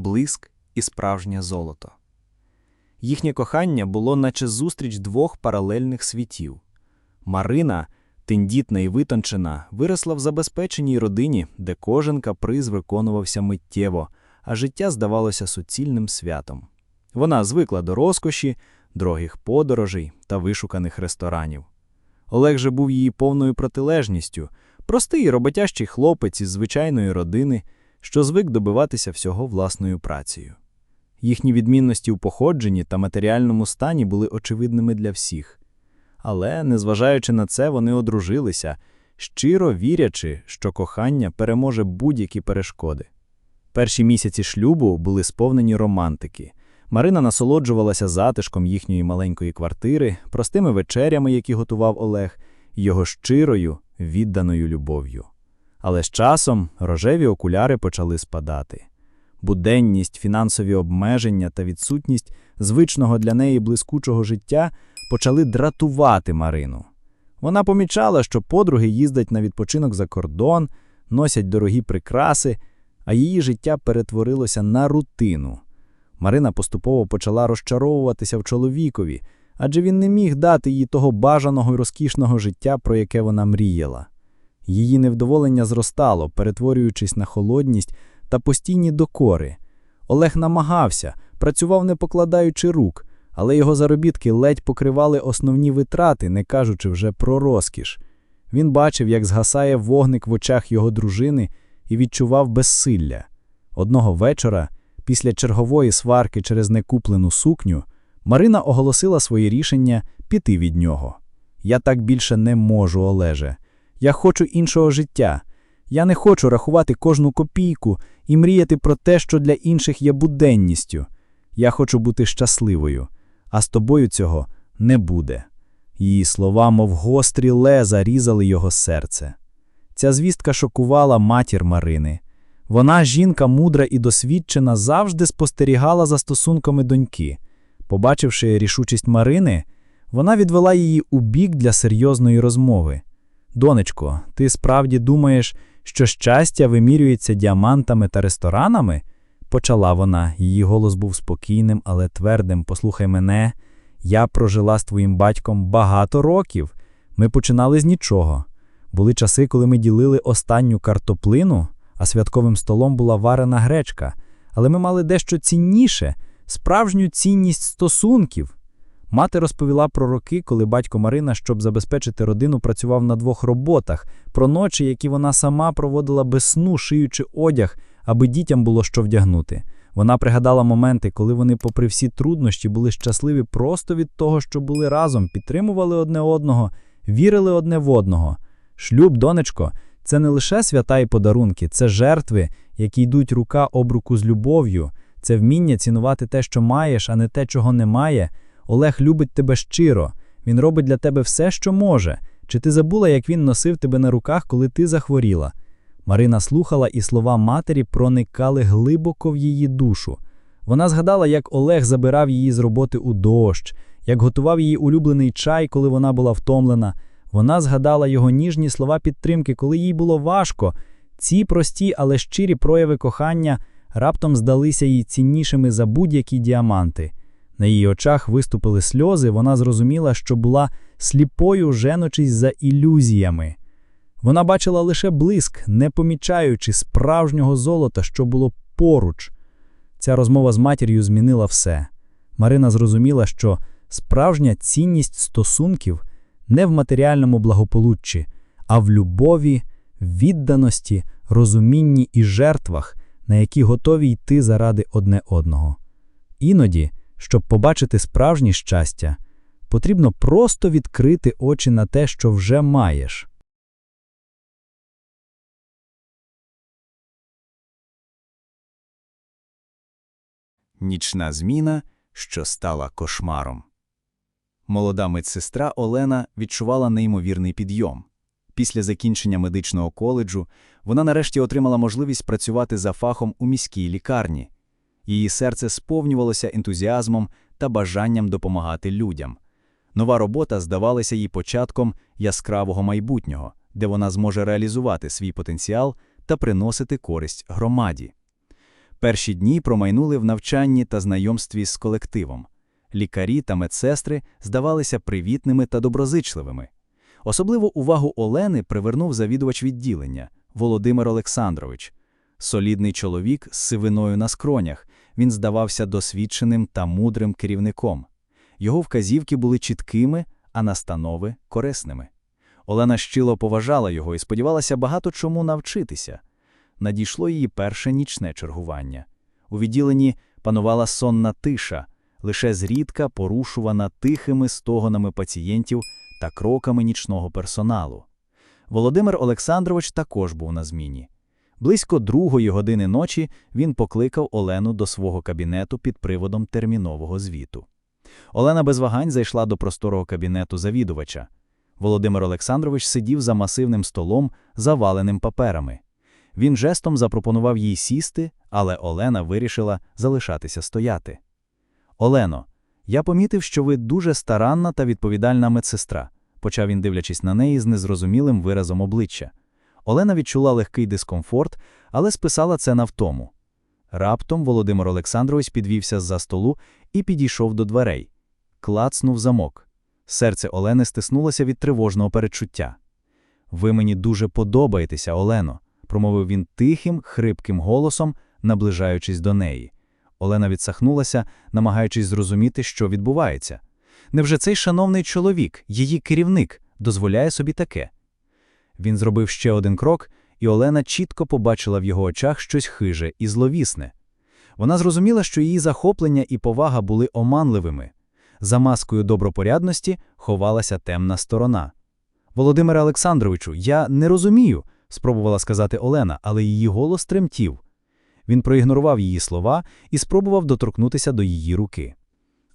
блиск і справжнє золото. Їхнє кохання було наче зустріч двох паралельних світів. Марина, тендітна і витончена, виросла в забезпеченій родині, де кожен каприз виконувався миттєво, а життя здавалося суцільним святом. Вона звикла до розкоші, дорогих подорожей та вишуканих ресторанів. Олег же був її повною протилежністю, простий роботящий хлопець із звичайної родини, що звик добиватися всього власною працею. Їхні відмінності у походженні та матеріальному стані були очевидними для всіх. Але, незважаючи на це, вони одружилися, щиро вірячи, що кохання переможе будь-які перешкоди. Перші місяці шлюбу були сповнені романтики. Марина насолоджувалася затишком їхньої маленької квартири, простими вечерями, які готував Олег, його щирою, відданою любов'ю. Але з часом рожеві окуляри почали спадати. Буденність, фінансові обмеження та відсутність звичного для неї блискучого життя почали дратувати Марину. Вона помічала, що подруги їздять на відпочинок за кордон, носять дорогі прикраси, а її життя перетворилося на рутину. Марина поступово почала розчаровуватися в чоловікові, адже він не міг дати їй того бажаного і розкішного життя, про яке вона мріяла. Її невдоволення зростало, перетворюючись на холодність та постійні докори. Олег намагався, працював не покладаючи рук, але його заробітки ледь покривали основні витрати, не кажучи вже про розкіш. Він бачив, як згасає вогник в очах його дружини і відчував безсилля. Одного вечора, після чергової сварки через некуплену сукню, Марина оголосила своє рішення піти від нього. Я так більше не можу, Олеже. Я хочу іншого життя. Я не хочу рахувати кожну копійку і мріяти про те, що для інших є буденністю. Я хочу бути щасливою, а з тобою цього не буде. Її слова, мов гострі леза, різали його серце. Ця звістка шокувала матір Марини. Вона, жінка мудра і досвідчена, завжди спостерігала за стосунками доньки. Побачивши рішучість Марини, вона відвела її у бік для серйозної розмови. Донечко, ти справді думаєш, що щастя вимірюється діамантами та ресторанами? почала вона, її голос був спокійним, але твердим. Послухай мене, я прожила з твоїм батьком багато років. Ми починали з нічого. Були часи, коли ми ділили останню картоплину, а святковим столом була варена гречка, але ми мали дещо цінніше, справжню цінність стосунків. Мати розповіла про роки, коли батько Марина, щоб забезпечити родину, працював на двох роботах, про ночі, які вона сама проводила без сну, шиючи одяг, аби дітям було що вдягнути. Вона пригадала моменти, коли вони, попри всі труднощі, були щасливі просто від того, що були разом, підтримували одне одного, вірили одне в одного. Шлюб, донечко, це не лише свята і подарунки, це жертви, які йдуть рука об руку з любов'ю, це вміння цінувати те, що маєш, а не те, чого немає. Олег любить тебе щиро, він робить для тебе все, що може. Чи ти забула, як він носив тебе на руках, коли ти захворіла? Марина слухала, і слова матері проникали глибоко в її душу. Вона згадала, як Олег забирав її з роботи у дощ, як готував її улюблений чай, коли вона була втомлена. Вона згадала його ніжні слова підтримки, коли їй було важко. Ці прості, але щирі прояви кохання раптом здалися їй ціннішими за будь-які діаманти. На її очах виступили сльози, вона зрозуміла, що була сліпою, женучись за ілюзіями. Вона бачила лише блиск, не помічаючи справжнього золота, що було поруч. Ця розмова з матір'ю змінила все. Марина зрозуміла, що справжня цінність стосунків не в матеріальному благополуччі, а в любові, відданості, розумінні і жертвах, на які готові йти заради одне одного. Іноді. Щоб побачити справжнє щастя, потрібно просто відкрити очі на те, що вже маєш. Нічна зміна, що стала кошмаром. Молода медсестра Олена відчувала неймовірний підйом. Після закінчення медичного коледжу вона нарешті отримала можливість працювати за фахом у міській лікарні. Її серце сповнювалося ентузіазмом та бажанням допомагати людям. Нова робота здавалася їй початком яскравого майбутнього, де вона зможе реалізувати свій потенціал та приносити користь громаді. Перші дні промайнули в навчанні та знайомстві з колективом. Лікарі та медсестри здавалися привітними та доброзичливими. Особливу увагу Олени привернув завідувач відділення Володимир Олександрович. Солідний чоловік з сивиною на скронях, він здавався досвідченим та мудрим керівником. Його вказівки були чіткими, а настанови корисними. Олена щило поважала його і сподівалася багато чому навчитися. Надійшло її перше нічне чергування. У відділенні панувала сонна тиша, лише зрідка порушувана тихими стогонами пацієнтів та кроками нічного персоналу. Володимир Олександрович також був на зміні. Близько другої години ночі він покликав Олену до свого кабінету під приводом термінового звіту. Олена без вагань зайшла до просторого кабінету завідувача. Володимир Олександрович сидів за масивним столом, заваленим паперами. Він жестом запропонував їй сісти, але Олена вирішила залишатися стояти. Олено, я помітив, що ви дуже старанна та відповідальна медсестра, почав він, дивлячись на неї з незрозумілим виразом обличчя. Олена відчула легкий дискомфорт, але списала це на втому. Раптом Володимир Олександрович підвівся з-за столу і підійшов до дверей. Клацнув замок. Серце Олени стиснулося від тривожного передчуття. Ви мені дуже подобаєтеся, Олено, промовив він тихим, хрипким голосом, наближаючись до неї. Олена відсахнулася, намагаючись зрозуміти, що відбувається. Невже цей шановний чоловік, її керівник, дозволяє собі таке? Він зробив ще один крок, і Олена чітко побачила в його очах щось хиже і зловісне. Вона зрозуміла, що її захоплення і повага були оманливими. За маскою добропорядності ховалася темна сторона. Володимире Олександровичу, я не розумію, спробувала сказати Олена, але її голос тремтів. Він проігнорував її слова і спробував доторкнутися до її руки.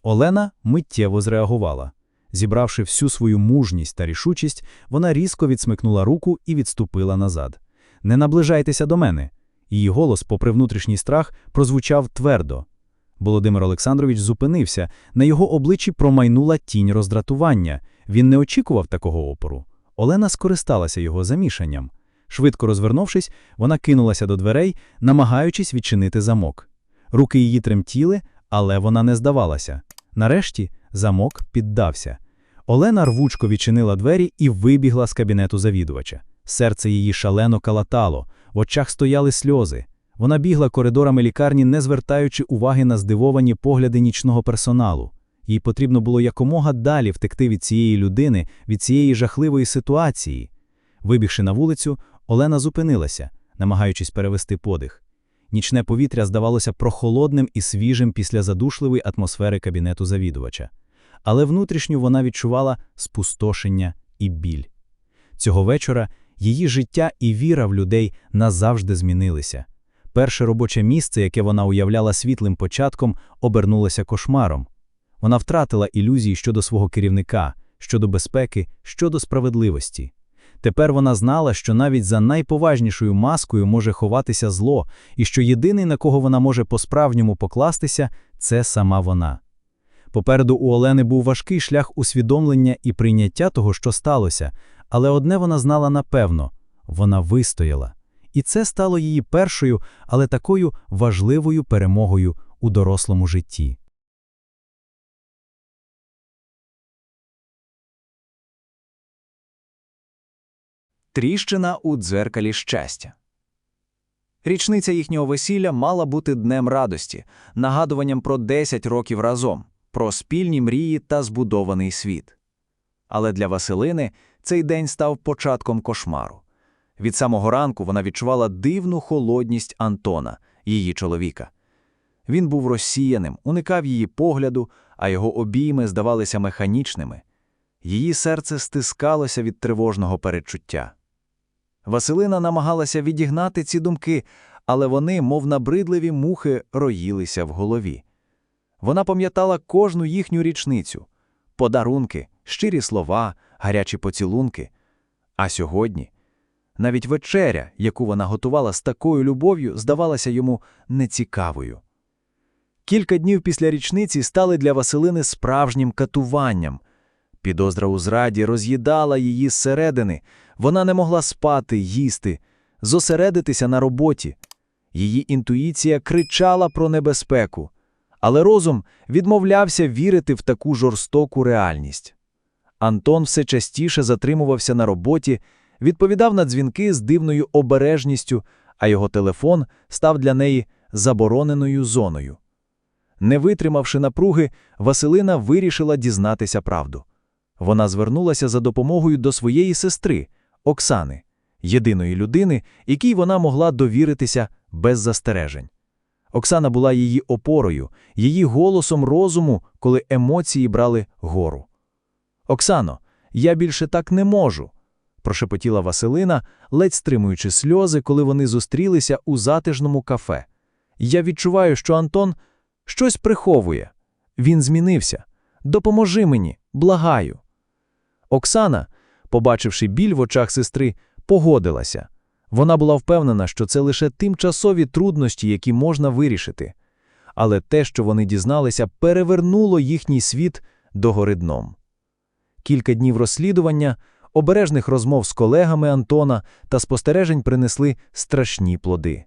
Олена миттєво зреагувала. Зібравши всю свою мужність та рішучість, вона різко відсмикнула руку і відступила назад. Не наближайтеся до мене. Її голос, попри внутрішній страх, прозвучав твердо. Володимир Олександрович зупинився, на його обличчі промайнула тінь роздратування. Він не очікував такого опору. Олена скористалася його замішанням. Швидко розвернувшись, вона кинулася до дверей, намагаючись відчинити замок. Руки її тремтіли, але вона не здавалася. Нарешті замок піддався. Олена рвучко відчинила двері і вибігла з кабінету завідувача. Серце її шалено калатало, в очах стояли сльози. Вона бігла коридорами лікарні, не звертаючи уваги на здивовані погляди нічного персоналу. Їй потрібно було якомога далі втекти від цієї людини, від цієї жахливої ситуації. Вибігши на вулицю, Олена зупинилася, намагаючись перевести подих. Нічне повітря здавалося прохолодним і свіжим після задушливої атмосфери кабінету завідувача. Але внутрішньо вона відчувала спустошення і біль. Цього вечора її життя і віра в людей назавжди змінилися. Перше робоче місце, яке вона уявляла світлим початком, обернулося кошмаром. Вона втратила ілюзії щодо свого керівника, щодо безпеки, щодо справедливості. Тепер вона знала, що навіть за найповажнішою маскою може ховатися зло, і що єдиний, на кого вона може по-справжньому покластися, це сама вона. Попереду у Олени був важкий шлях усвідомлення і прийняття того, що сталося, але одне вона знала напевно вона вистояла. І це стало її першою, але такою важливою перемогою у дорослому житті. Тріщина у дзеркалі щастя. Річниця їхнього весілля мала бути днем радості, нагадуванням про 10 років разом, про спільні мрії та збудований світ. Але для Василини цей день став початком кошмару. Від самого ранку вона відчувала дивну холодність Антона, її чоловіка. Він був розсіяним, уникав її погляду, а його обійми здавалися механічними. Її серце стискалося від тривожного передчуття. Василина намагалася відігнати ці думки, але вони, мов набридливі мухи, роїлися в голові. Вона пам'ятала кожну їхню річницю подарунки, щирі слова, гарячі поцілунки. А сьогодні навіть вечеря, яку вона готувала з такою любов'ю, здавалася йому нецікавою. Кілька днів після річниці стали для Василини справжнім катуванням. Підозра у зраді роз'їдала її зсередини, вона не могла спати, їсти, зосередитися на роботі. Її інтуїція кричала про небезпеку, але розум відмовлявся вірити в таку жорстоку реальність. Антон все частіше затримувався на роботі, відповідав на дзвінки з дивною обережністю, а його телефон став для неї забороненою зоною. Не витримавши напруги, Василина вирішила дізнатися правду. Вона звернулася за допомогою до своєї сестри, Оксани, єдиної людини, якій вона могла довіритися без застережень. Оксана була її опорою, її голосом розуму, коли емоції брали гору. Оксано, я більше так не можу, прошепотіла Василина, ледь стримуючи сльози, коли вони зустрілися у затишному кафе. Я відчуваю, що Антон щось приховує. Він змінився. Допоможи мені, благаю. Оксана, побачивши біль в очах сестри, погодилася. Вона була впевнена, що це лише тимчасові труднощі, які можна вирішити. Але те, що вони дізналися, перевернуло їхній світ догори дном. Кілька днів розслідування, обережних розмов з колегами Антона та спостережень принесли страшні плоди.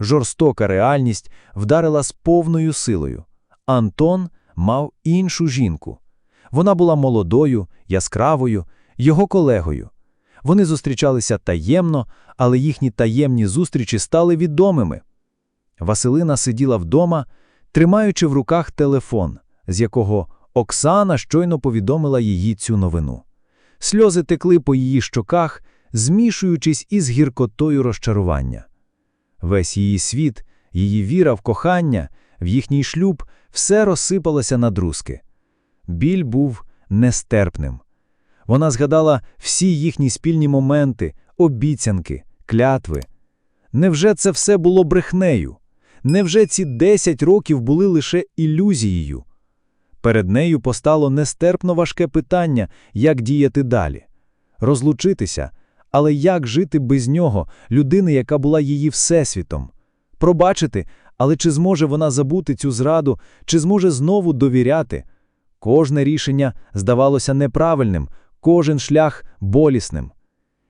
Жорстока реальність вдарила з повною силою. Антон мав іншу жінку. Вона була молодою, яскравою, його колегою. Вони зустрічалися таємно, але їхні таємні зустрічі стали відомими. Василина сиділа вдома, тримаючи в руках телефон, з якого Оксана щойно повідомила її цю новину. Сльози текли по її щоках, змішуючись із гіркотою розчарування. Весь її світ, її віра в кохання, в їхній шлюб все розсипалося на друзки. Біль був нестерпним. Вона згадала всі їхні спільні моменти, обіцянки, клятви. Невже це все було брехнею? Невже ці десять років були лише ілюзією? Перед нею постало нестерпно важке питання, як діяти далі. Розлучитися, але як жити без нього, людини, яка була її всесвітом? Пробачити, але чи зможе вона забути цю зраду, чи зможе знову довіряти? Кожне рішення здавалося неправильним, кожен шлях болісним.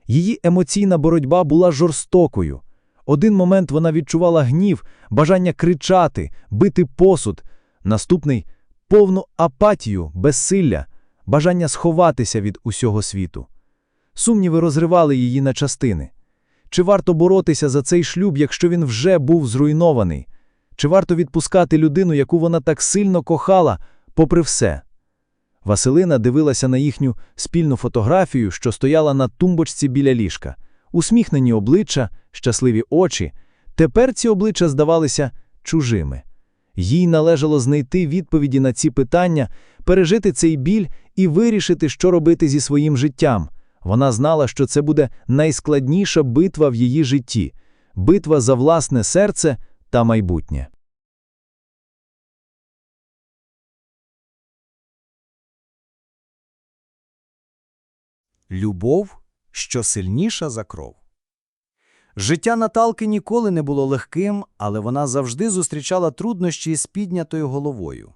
Її емоційна боротьба була жорстокою. Один момент вона відчувала гнів, бажання кричати, бити посуд, наступний повну апатію, безсилля, бажання сховатися від усього світу. Сумніви розривали її на частини. Чи варто боротися за цей шлюб, якщо він вже був зруйнований? Чи варто відпускати людину, яку вона так сильно кохала, попри все? Василина дивилася на їхню спільну фотографію, що стояла на тумбочці біля ліжка. Усміхнені обличчя, щасливі очі. Тепер ці обличчя здавалися чужими. Їй належало знайти відповіді на ці питання, пережити цей біль і вирішити, що робити зі своїм життям. Вона знала, що це буде найскладніша битва в її житті битва за власне серце та майбутнє. Любов, що сильніша за кров. Життя Наталки ніколи не було легким, але вона завжди зустрічала труднощі з піднятою головою.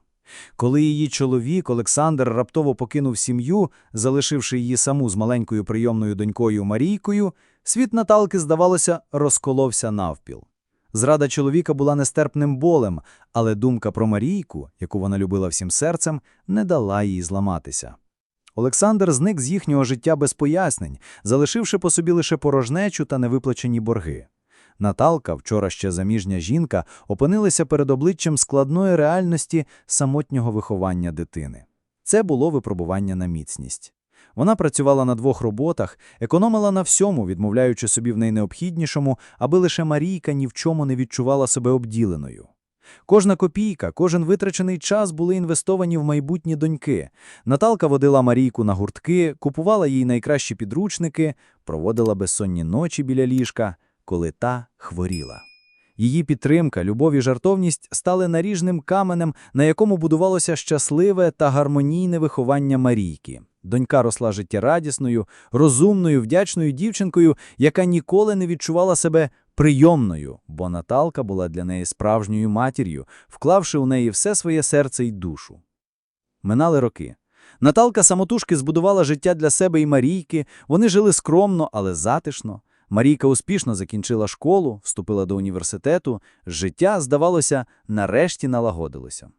Коли її чоловік Олександр раптово покинув сім'ю, залишивши її саму з маленькою прийомною донькою Марійкою, світ Наталки, здавалося, розколовся навпіл. Зрада чоловіка була нестерпним болем, але думка про Марійку, яку вона любила всім серцем, не дала їй зламатися. Олександр зник з їхнього життя без пояснень, залишивши по собі лише порожнечу та невиплачені борги. Наталка, вчора ще заміжня жінка, опинилася перед обличчям складної реальності самотнього виховання дитини. Це було випробування на міцність. Вона працювала на двох роботах, економила на всьому, відмовляючи собі в найнеобхіднішому, аби лише Марійка ні в чому не відчувала себе обділеною. Кожна копійка, кожен витрачений час були інвестовані в майбутні доньки. Наталка водила Марійку на гуртки, купувала їй найкращі підручники, проводила безсонні ночі біля ліжка, коли та хворіла. Її підтримка, любов і жартовність стали наріжним каменем, на якому будувалося щасливе та гармонійне виховання Марійки. Донька росла життєрадісною, розумною, вдячною дівчинкою, яка ніколи не відчувала себе прийомною, бо Наталка була для неї справжньою матір'ю, вклавши у неї все своє серце й душу. Минали роки. Наталка самотужки збудувала життя для себе і Марійки, вони жили скромно, але затишно. Марійка успішно закінчила школу, вступила до університету, життя, здавалося, нарешті налагодилося.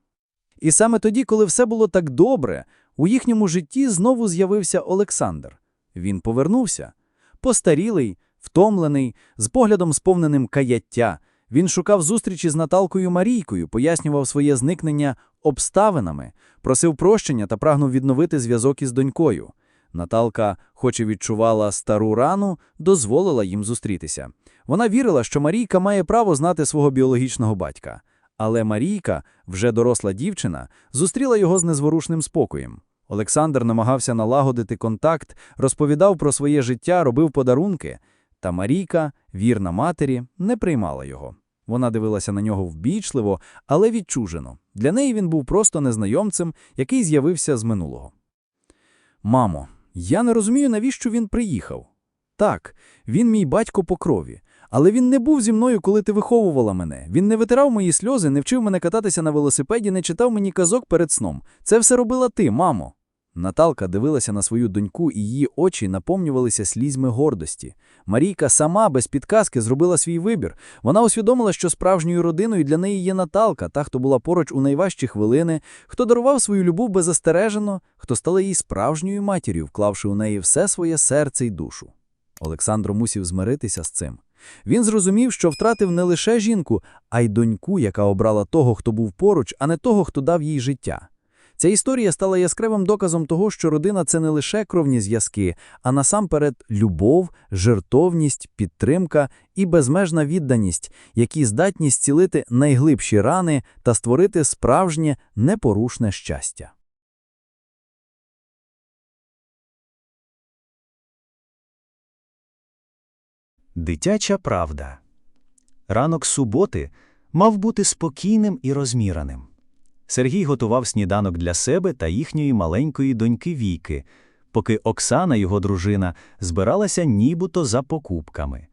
І саме тоді, коли все було так добре, у їхньому житті знову з'явився Олександр. Він повернувся. Постарілий, втомлений, з поглядом сповненим каяття. Він шукав зустрічі з Наталкою Марійкою, пояснював своє зникнення обставинами, просив прощення та прагнув відновити зв'язок із донькою. Наталка, хоч і відчувала стару рану, дозволила їм зустрітися. Вона вірила, що Марійка має право знати свого біологічного батька. Але Марійка, вже доросла дівчина, зустріла його з незворушним спокоєм. Олександр намагався налагодити контакт, розповідав про своє життя, робив подарунки. Та Марійка, вірна матері, не приймала його. Вона дивилася на нього вбічливо, але відчужено. Для неї він був просто незнайомцем, який з'явився з минулого. Мамо, я не розумію, навіщо він приїхав. Так, він мій батько по крові, але він не був зі мною, коли ти виховувала мене. Він не витирав мої сльози, не вчив мене кататися на велосипеді, не читав мені казок перед сном. Це все робила ти, мамо. Наталка дивилася на свою доньку, і її очі наповнювалися слізьми гордості. Марійка сама без підказки зробила свій вибір. Вона усвідомила, що справжньою родиною для неї є Наталка, та, хто була поруч у найважчі хвилини, хто дарував свою любов беззастережено, хто стала їй справжньою матір'ю, вклавши у неї все своє серце й душу. Олександр мусів змиритися з цим. Він зрозумів, що втратив не лише жінку, а й доньку, яка обрала того, хто був поруч, а не того, хто дав їй життя. Ця історія стала яскравим доказом того, що родина це не лише кровні зв'язки, а насамперед любов, жертовність, підтримка і безмежна відданість, які здатні зцілити найглибші рани та створити справжнє непорушне щастя. Дитяча правда. Ранок суботи мав бути спокійним і розміраним. Сергій готував сніданок для себе та їхньої маленької доньки Війки, поки Оксана, його дружина, збиралася нібито за покупками.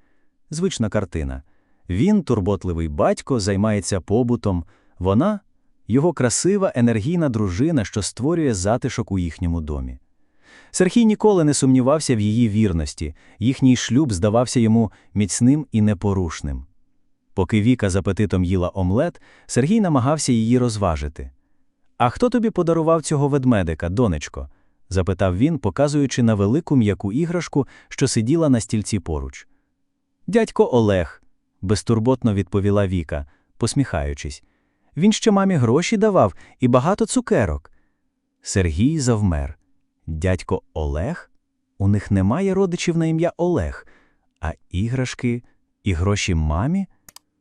Звична картина. Він, турботливий батько, займається побутом, вона його красива, енергійна дружина, що створює затишок у їхньому домі. Сергій ніколи не сумнівався в її вірності, їхній шлюб здавався йому міцним і непорушним. Поки Віка з апетитом їла омлет, Сергій намагався її розважити. А хто тобі подарував цього ведмедика, донечко? запитав він, показуючи на велику м'яку іграшку, що сиділа на стільці поруч. Дядько Олег, безтурботно відповіла Віка, посміхаючись. Він ще мамі гроші давав і багато цукерок. Сергій завмер. Дядько Олег? У них немає родичів на ім'я Олег, а іграшки і гроші мамі?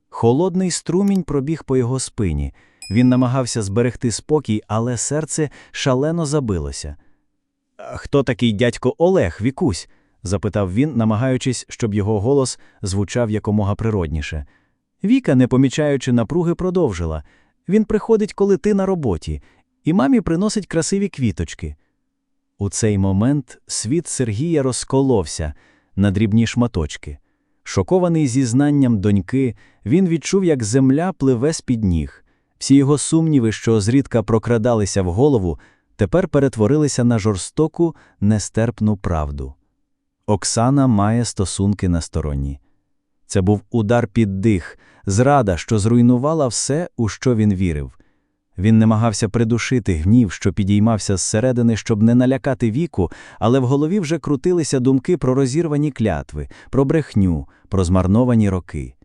Холодний струмінь пробіг по його спині. Він намагався зберегти спокій, але серце шалено забилося. Хто такий дядько Олег, Вікусь? запитав він, намагаючись, щоб його голос звучав якомога природніше. Віка, не помічаючи напруги, продовжила він приходить, коли ти на роботі, і мамі приносить красиві квіточки. У цей момент світ Сергія розколовся на дрібні шматочки. Шокований зізнанням доньки, він відчув, як земля пливе з-під ніг. Всі його сумніви, що зрідка прокрадалися в голову, тепер перетворилися на жорстоку, нестерпну правду. Оксана має стосунки на стороні. Це був удар під дих, зрада, що зруйнувала все, у що він вірив. Він намагався придушити гнів, що підіймався зсередини, щоб не налякати віку, але в голові вже крутилися думки про розірвані клятви, про брехню, про змарновані роки.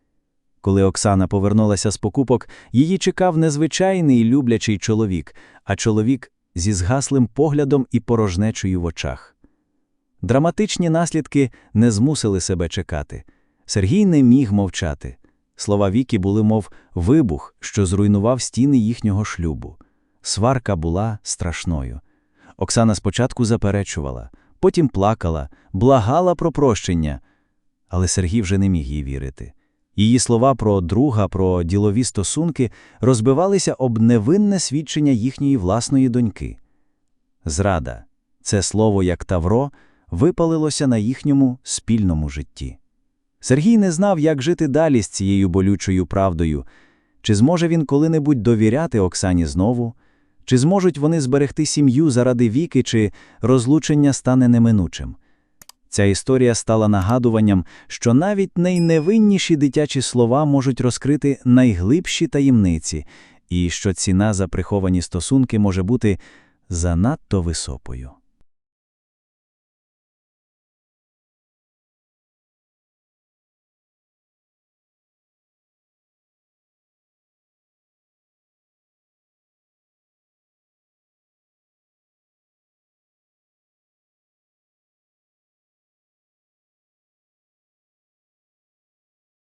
Коли Оксана повернулася з покупок, її чекав незвичайний люблячий чоловік, а чоловік зі згаслим поглядом і порожнечою в очах. Драматичні наслідки не змусили себе чекати. Сергій не міг мовчати. Слова Віки були, мов вибух, що зруйнував стіни їхнього шлюбу. Сварка була страшною. Оксана спочатку заперечувала, потім плакала, благала про прощення, але Сергій вже не міг їй вірити. Її слова про друга, про ділові стосунки розбивалися об невинне свідчення їхньої власної доньки. Зрада, це слово, як Тавро, випалилося на їхньому спільному житті. Сергій не знав, як жити далі з цією болючою правдою, чи зможе він коли-небудь довіряти Оксані знову, чи зможуть вони зберегти сім'ю заради віки, чи розлучення стане неминучим. Ця історія стала нагадуванням, що навіть найневинніші дитячі слова можуть розкрити найглибші таємниці, і що ціна за приховані стосунки може бути занадто високою.